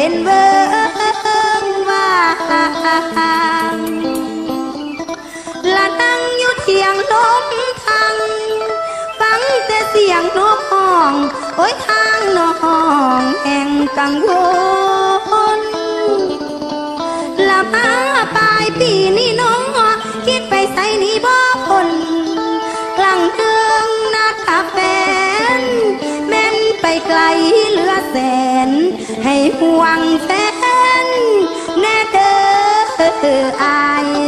เป็นเวิงว่างละตั้งอยู่เทียงลมทัง ฟังแต่เสียงนกห้อง โอ้ยทางนกห้องแห่งกังวลละมาปลายปีนี่น้อคิดไปใส่นี่บ่คนกลางเดืองนักแฟนแม่นไปไกลเหลือแสน ให้หวังแฟนแน่เด้ออาย